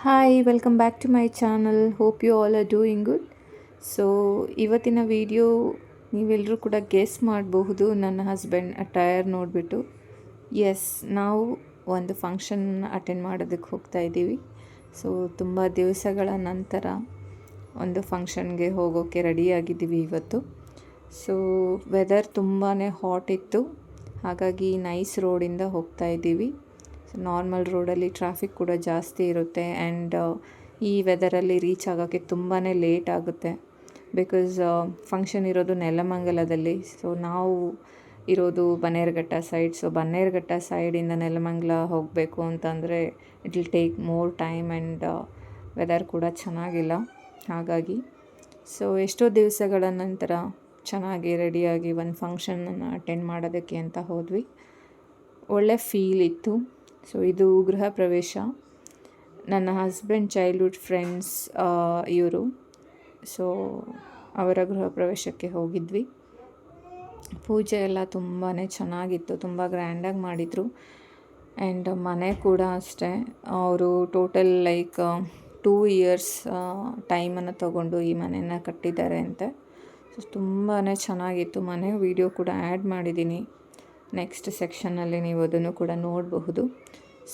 Hi welcome back to my channel hope you all are doing good so ಇವತ್ತಿನ video ನೀವೆಲ್ಲರೂ ಕೂಡ guess ಮಾಡಬಹುದು ನನ್ನ ಹಸ್ಬೆಂಡ್ ಅಟೈರ್ ನೋಡಿಬಿಟ್ಟು. ಎಸ್ ನಾವು ಒಂದು ಫಂಕ್ಷನ್ ಅಟೆಂಡ್ ಮಾಡೋದಕ್ಕೆ ಹೋಗ್ತಾ ಇದ್ದೀವಿ. ಸೊ ತುಂಬ ದಿವಸಗಳ ನಂತರ ಒಂದು ಫಂಕ್ಷನ್ಗೆ ಹೋಗೋಕ್ಕೆ ರೆಡಿಯಾಗಿದ್ದೀವಿ ಇವತ್ತು. ಸೊ ವೆದರ್ ತುಂಬಾ ಹಾಟ್ ಇತ್ತು. ಹಾಗಾಗಿ ನೈಸ್ ರೋಡಿಂದ ಹೋಗ್ತಾ ಇದ್ದೀವಿ. ನಾರ್ಮಲ್ ರೋಡಲ್ಲಿ ಟ್ರಾಫಿಕ್ ಕೂಡ ಜಾಸ್ತಿ ಇರುತ್ತೆ ಆ್ಯಂಡ್ ಈ ವೆದರಲ್ಲಿ ರೀಚ್ ಆಗೋಕ್ಕೆ ತುಂಬಾ ಲೇಟ್ ಆಗುತ್ತೆ. ಬಿಕಾಸ್ ಫಂಕ್ಷನ್ ಇರೋದು ನೆಲಮಂಗಲದಲ್ಲಿ. ಸೊ ನಾವು ಇರೋದು ಬನ್ನೇರುಘಟ್ಟ ಸೈಡ್ ಸೊ ಬನ್ನೇರುಘಟ್ಟ ಸೈಡಿಂದ ನೆಲಮಂಗಲ ಹೋಗಬೇಕು ಅಂತಂದರೆ it will take more time and weather ಕೂಡ ಚೆನ್ನಾಗಿಲ್ಲ. ಹಾಗಾಗಿ ಸೊ ಎಷ್ಟೋ ದಿವಸಗಳ ನಂತರ ಚೆನ್ನಾಗಿ ರೆಡಿಯಾಗಿ ಒಂದು ಫಂಕ್ಷನನ್ನು ಅಟೆಂಡ್ ಮಾಡೋದಕ್ಕೆ ಅಂತ ಹೋದ್ವಿ. ಒಳ್ಳೆ ಫೀಲ್ ಇತ್ತು. ಸೊ ಇದು ಗೃಹ ಪ್ರವೇಶ. ನನ್ನ ಹಸ್ಬೆಂಡ್ ಚೈಲ್ಡ್ಹುಡ್ ಫ್ರೆಂಡ್ಸ್ ಇವರು. ಸೊ ಅವರ ಗೃಹ ಪ್ರವೇಶಕ್ಕೆ ಹೋಗಿದ್ವಿ. ಪೂಜೆ ಎಲ್ಲ ತುಂಬಾ ಚೆನ್ನಾಗಿತ್ತು, ತುಂಬ ಗ್ರ್ಯಾಂಡಾಗಿ ಮಾಡಿದರು. ಆ್ಯಂಡ್ ಮನೆ ಕೂಡ ಅಷ್ಟೇ. ಅವರು ಟೋಟಲ್ ಲೈಕ್ ಟೂ ಇಯರ್ಸ್ ಟೈಮನ್ನು ತಗೊಂಡು ಈ ಮನೆಯನ್ನು ಕಟ್ಟಿದ್ದಾರೆ ಅಂತೆ. ಸೊ ತುಂಬಾ ಚೆನ್ನಾಗಿತ್ತು ಮನೆ. ವೀಡಿಯೋ ಕೂಡ ಆ್ಯಡ್ ಮಾಡಿದ್ದೀನಿ. ನೆಕ್ಸ್ಟ್ ಸೆಕ್ಷನ್ನಲ್ಲಿ ನೀವು ಅದನ್ನು ಕೂಡ ನೋಡಬಹುದು.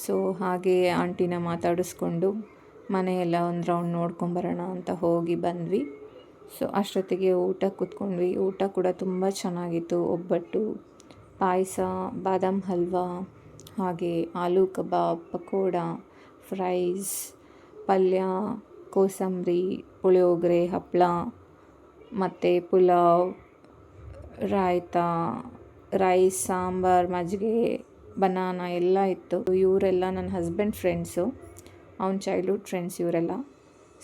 ಸೊ ಹಾಗೆ ಆಂಟಿನ ಮಾತಾಡಿಸ್ಕೊಂಡು ಮನೆಯೆಲ್ಲ ಒಂದು ರೌಂಡ್ ನೋಡ್ಕೊಂಬರೋಣ ಅಂತ ಹೋಗಿ ಬಂದ್ವಿ. ಸೊ ಅಷ್ಟೊತ್ತಿಗೆ ಊಟ ಕೂತ್ಕೊಂಡ್ವಿ. ಊಟ ಕೂಡ ತುಂಬ ಚೆನ್ನಾಗಿತ್ತು. ಒಬ್ಬಟ್ಟು, ಪಾಯಸ, ಬಾದಾಮ್ ಹಲ್ವಾ, ಹಾಗೆ ಆಲೂ ಕಬಾಬ್, ಪಕೋಡ ಫ್ರೈಸ್ ಪಲ್ಯ, ಕೋಸಂಬರಿ, ಪುಳಿಯೋಗರೆ ಹಪ್ಪಳ ಮತ್ತು ಪುಲಾವ್, ರಾಯ್ತಾ ರೈಸ್ ಸಾಂಬಾರು, ಮಜ್ಜಿಗೆ ಬನಾನ ಎಲ್ಲ ಇತ್ತು. ಇವರೆಲ್ಲ ನನ್ನ ಹಸ್ಬೆಂಡ್ ಫ್ರೆಂಡ್ಸು ಅವ್ನ ಚೈಲ್ಡ್ಹುಡ್ ಫ್ರೆಂಡ್ಸ್ ಇವರೆಲ್ಲ.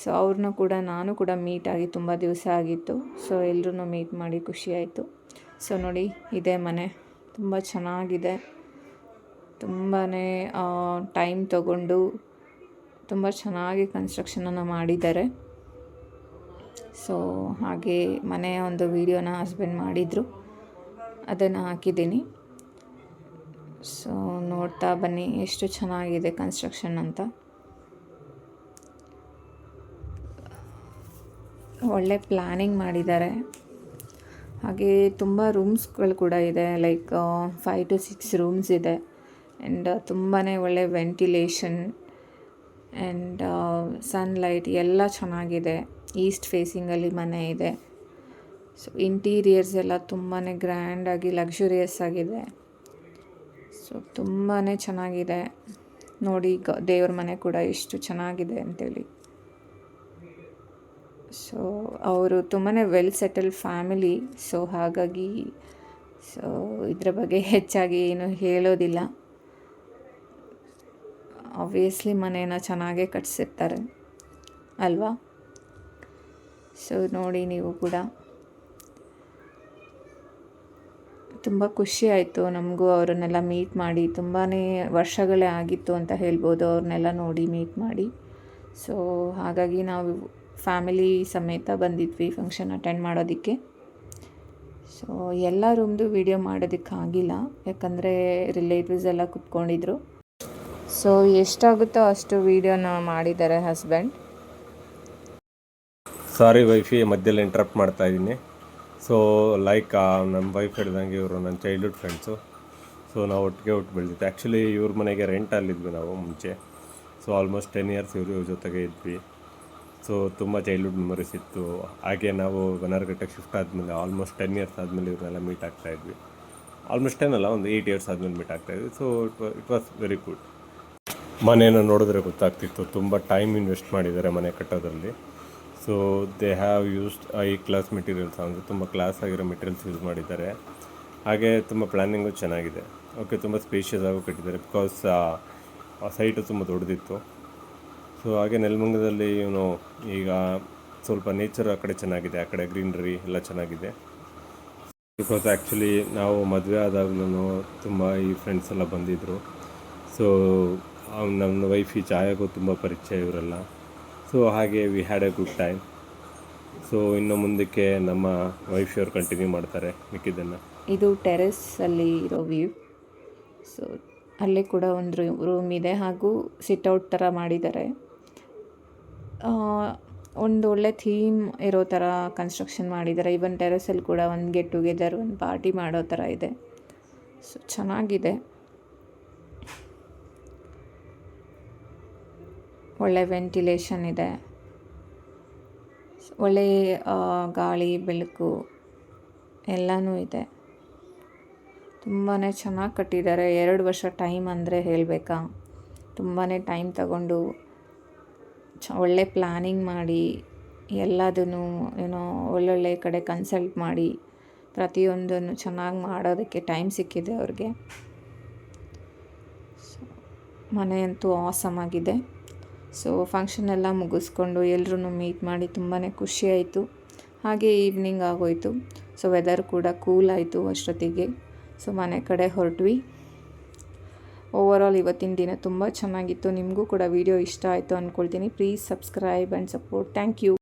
ಸೊ ಅವ್ರನ್ನೂ ಕೂಡ ನಾನು ಕೂಡ ಮೀಟ್ ಆಗಿ ತುಂಬ ದಿವಸ ಆಗಿತ್ತು. ಸೊ ಎಲ್ಲರೂ ಮೀಟ್ ಮಾಡಿ ಖುಷಿಯಾಯಿತು ಸೊ ನೋಡಿ, ಇದೇ ಮನೆ. ತುಂಬ ಚೆನ್ನಾಗಿದೆ. ತುಂಬಾ ಟೈಮ್ ತಗೊಂಡು ತುಂಬ ಚೆನ್ನಾಗಿ ಕನ್ಸ್ಟ್ರಕ್ಷನನ್ನು ಮಾಡಿದ್ದಾರೆ. ಸೊ ಹಾಗೆ ಮನೆಯ ಒಂದು ವಿಡಿಯೋನ ಹಸ್ಬೆಂಡ್ ಮಾಡಿದರು. ಅದನ್ನು ಹಾಕಿದ್ದೀನಿ. ಸೊ ನೋಡ್ತಾ ಬನ್ನಿ ಎಷ್ಟು ಚೆನ್ನಾಗಿದೆ ಕನ್ಸ್ಟ್ರಕ್ಷನ್ ಅಂತ. ಒಳ್ಳೆ ಪ್ಲ್ಯಾನಿಂಗ್ ಮಾಡಿದ್ದಾರೆ. ಹಾಗೆ ತುಂಬ ರೂಮ್ಸ್ಗಳು ಕೂಡ ಇದೆ like five to six rooms ಇದೆ. ಆ್ಯಂಡ್ ತುಂಬಾ ಒಳ್ಳೆ ವೆಂಟಿಲೇಷನ್ ಆ್ಯಂಡ್ ಸನ್ಲೈಟ್ ಎಲ್ಲ ಚೆನ್ನಾಗಿದೆ. ಈಸ್ಟ್ ಫೇಸಿಂಗಲ್ಲಿ ಮನೆ ಇದೆ. ಸೊ ಇಂಟೀರಿಯರ್ಸ್ ಎಲ್ಲ ತುಂಬಾ ಗ್ರ್ಯಾಂಡಾಗಿ ಲಕ್ಸುರಿಯಸ್ ಆಗಿದೆ. ಸೊ ತುಂಬಾ ಚೆನ್ನಾಗಿದೆ. ನೋಡಿ, ಗ, ದೇವ್ರ ಮನೆ ಕೂಡ ಎಷ್ಟು ಚೆನ್ನಾಗಿದೆ ಅಂತೇಳಿ. ಸೊ ಅವರು ತುಂಬಾ ವೆಲ್ ಸೆಟಲ್ ಫ್ಯಾಮಿಲಿ ಸೊ ಹಾಗಾಗಿ ಸೊ ಇದರ ಬಗ್ಗೆ ಹೆಚ್ಚಾಗಿ ಏನು ಹೇಳೋದಿಲ್ಲ. ಆಬ್ವಿಯಸ್ಲಿ ಮನೇನ ಚೆನ್ನಾಗೇ ಕಟ್ಸಿರ್ತಾರೆ. ಅಲ್ವಾ? ಸೊ ನೋಡಿ ನೀವು ಕೂಡ. ತುಂಬ ಖುಷಿ ಆಯಿತು. ನಮಗೂ ಅವರನ್ನೆಲ್ಲ ಮೀಟ್ ಮಾಡಿ ತುಂಬಾ ವರ್ಷಗಳೇ ಆಗಿತ್ತು ಅಂತ ಹೇಳ್ಬೋದು. ಅವ್ರನ್ನೆಲ್ಲ ನೋಡಿ ಮೀಟ್ ಮಾಡಿ. ಸೊ ಹಾಗಾಗಿ ನಾವು ಫ್ಯಾಮಿಲಿ ಸಮೇತ ಬಂದಿದ್ವಿ ಫಂಕ್ಷನ್ ಅಟೆಂಡ್ ಮಾಡೋದಕ್ಕೆ. ಸೊ ಎಲ್ಲ ರೂಮ್ದು ವಿಡಿಯೋ ಮಾಡೋದಕ್ಕಾಗಿಲ್ಲ ಯಾಕಂದರೆ ರಿಲೇಟಿವ್ಸ್ ಎಲ್ಲ ಕುತ್ಕೊಂಡಿದ್ರು. ಸೊ ಎಷ್ಟಾಗುತ್ತೋ ಅಷ್ಟು ವೀಡಿಯೋನ ಮಾಡಿದ್ದಾರೆ ಹಸ್ಬೆಂಡ್ ಸಾರಿ ವೈಫಿ ಮಧ್ಯದಲ್ಲಿ ಇಂಟ್ರಪ್ಟ್ ಮಾಡ್ತಾ ಇದ್ದೀನಿ. ಸೊ ಲೈಕ್ ನಮ್ಮ ವೈಫ್ ಹೇಳಿದಂಗೆ ಇವರು ನನ್ನ ಚೈಲ್ಡ್ಹುಡ್ ಫ್ರೆಂಡ್ಸು ಸೊ ನಾವು ಒಟ್ಟಿಗೆ ಒಟ್ಟು ಬೆಳೆದಿತ್ತು ಆ್ಯಕ್ಚುಲಿ ಇವ್ರ ಮನೆಗೆ ರೆಂಟಲ್ಲಿದ್ವಿ ನಾವು ಮುಂಚೆ. ಸೊ ಆಲ್ಮೋಸ್ಟ್ ಟೆನ್ ಇಯರ್ಸ್ ಇವರು ಇವ್ರ ಜೊತೆಗೆ ಇದ್ವಿ. ಸೊ ತುಂಬ ಚೈಲ್ಡ್ಹುಡ್ ಮೆಮೊರೀಸ್ ಇತ್ತು. ಹಾಗೆ ನಾವು ಬನಾರ್ಘಟ್ಟಕ್ಕೆ ಶಿಫ್ಟ್ ಆದಮೇಲೆ ಆಲ್ಮೋಸ್ಟ್ ಟೆನ್ ಇಯರ್ಸ್ ಆದಮೇಲೆ ಇವ್ರನ್ನೆಲ್ಲ ಮೀಟ್ ಆಗ್ತಾ ಇದ್ವಿ. ಆಲ್ಮೋಸ್ಟ್ ಟೆನ್ ಅಲ್ಲ, ಒಂದು ಏಯ್ಟ್ ಇಯರ್ಸ್ ಆದಮೇಲೆ ಮೀಟ್ ಆಗ್ತಾ ಇದ್ವಿ. So it it was very good ಮನೇನ ನೋಡಿದ್ರೆ ಗೊತ್ತಾಗ್ತಿತ್ತು. ತುಂಬ ಟೈಮ್ ಇನ್ವೆಸ್ಟ್ ಮಾಡಿದ್ದಾರೆ ಮನೆ ಕಟ್ಟೋದ್ರಲ್ಲಿ. So they have used high class materials ಅಂದರೆ ತುಂಬ ಕ್ಲಾಸ್ ಆಗಿರೋ ಮೆಟೀರಿಯಲ್ಸ್ ಯೂಸ್ ಮಾಡಿದ್ದಾರೆ. ಹಾಗೆ ತುಂಬ ಪ್ಲ್ಯಾನಿಂಗು ಚೆನ್ನಾಗಿದೆ. ಓಕೆ ತುಂಬ ಸ್ಪೇಷಿಯಸ್ ಆಗು ಕಟ್ಟಿದ್ದಾರೆ. ಬಿಕಾಸ್ ಆ ಸೈಟು ತುಂಬ ದೊಡ್ಡದಿತ್ತು. ಸೊ ಹಾಗೆ ನೆಲಮಂಗದಲ್ಲಿ ಇವನು ಈಗ ಸ್ವಲ್ಪ ನೇಚರ್ ಆ ಕಡೆ ಚೆನ್ನಾಗಿದೆ. ಆ ಕಡೆ ಗ್ರೀನರಿ ಎಲ್ಲ ಚೆನ್ನಾಗಿದೆ. ಬಿಕಾಸ್ ಆ್ಯಕ್ಚುಲಿ ನಾವು ಮದುವೆ ಆದಾಗಲೂ ತುಂಬ ಈ ಫ್ರೆಂಡ್ಸ್ ಎಲ್ಲ ಬಂದಿದ್ದರು ಸೊ ನಮ್ಮ ವೈಫಿ ಛಾಯಾಗೂ ತುಂಬ ಪರಿಚಯ ಇವರೆಲ್ಲ. ಸೊ ಹಾಗೆ we had a good time so ಇನ್ನು ಮುಂದಕ್ಕೆ ನಮ್ಮ ವೈಫ್ ಶೋರ್ ಕಂಟಿನ್ಯೂ ಮಾಡ್ತಾರೆ ಮಿಕ್ಕಿದ್ದನ್ನು. ಇದು ಟೆರೆಸ್ಸಲ್ಲಿ ಇರೋ ವ್ಯೂ ಸೊ ಅಲ್ಲೇ ಕೂಡ ಒಂದು ರೂಮ್ ಇದೆ. ಹಾಗೂ ಸಿಟ್ಔಟ್ ಥರ ಮಾಡಿದ್ದಾರೆ. ಒಂದು ಒಳ್ಳೆ ಥೀಮ್ ಇರೋ ಥರ ಕನ್ಸ್ಟ್ರಕ್ಷನ್ ಮಾಡಿದ್ದಾರೆ. ಇವನ್ ಟೆರೆಸಲ್ಲಿ ಕೂಡ ಒಂದು ಗೆಟ್ ಟುಗೆದರ್ ಒಂದು ಪಾರ್ಟಿ ಮಾಡೋ ಥರ ಇದೆ. ಸೊ ಚೆನ್ನಾಗಿದೆ. ಒಳ್ಳೆ ವೆಂಟಿಲೇಷನ್ ಇದೆ. ಒಳ್ಳೆ ಗಾಳಿ, ಬೆಳಕು ಎಲ್ಲನೂ ಇದೆ. ತುಂಬಾ ಚೆನ್ನಾಗಿ ಕಟ್ಟಿದ್ದಾರೆ. ಎರಡು ವರ್ಷ ಟೈಮ್ ಅಂದರೆ ಹೇಳಬೇಕಾ? ತುಂಬಾ ಟೈಮ್ ತಗೊಂಡು ಚ, ಒಳ್ಳೆ ಪ್ಲ್ಯಾನಿಂಗ್ ಮಾಡಿ, ಎಲ್ಲದನ್ನು, ಏನೋ, ಒಳ್ಳೊಳ್ಳೆ ಕಡೆ ಕನ್ಸಲ್ಟ್ ಮಾಡಿ, ಪ್ರತಿಯೊಂದನ್ನು ಚೆನ್ನಾಗಿ ಮಾಡೋದಕ್ಕೆ ಟೈಮ್ ಸಿಕ್ಕಿದೆ ಅವ್ರಿಗೆ. ಮನೆಯಂತೂ ಆಸಮ್ ಆಗಿದೆ. ಸೊ ಫಂಕ್ಷನ್ ಎಲ್ಲ ಮುಗಿಸ್ಕೊಂಡು ಎಲ್ಲರೂ ಮೀಟ್ ಮಾಡಿ ತುಂಬಾ ಖುಷಿ ಆಯಿತು. ಹಾಗೆ ಈವ್ನಿಂಗ್ ಆಗೋಯಿತು. ಸೊ ವೆದರ್ ಕೂಡ ಕೂಲ್ ಆಯಿತು ಅಷ್ಟೊತ್ತಿಗೆ. ಸೊ ಮನೆ ಕಡೆ ಹೊರಟ್ವಿ. ಓವರಾಲ್ ಇವತ್ತಿನ ದಿನ ತುಂಬ ಚೆನ್ನಾಗಿತ್ತು. ನಿಮಗೂ ಕೂಡ ವಿಡಿಯೋ ಇಷ್ಟ ಆಯಿತು ಅಂದ್ಕೊಳ್ತೀನಿ please subscribe and support thank you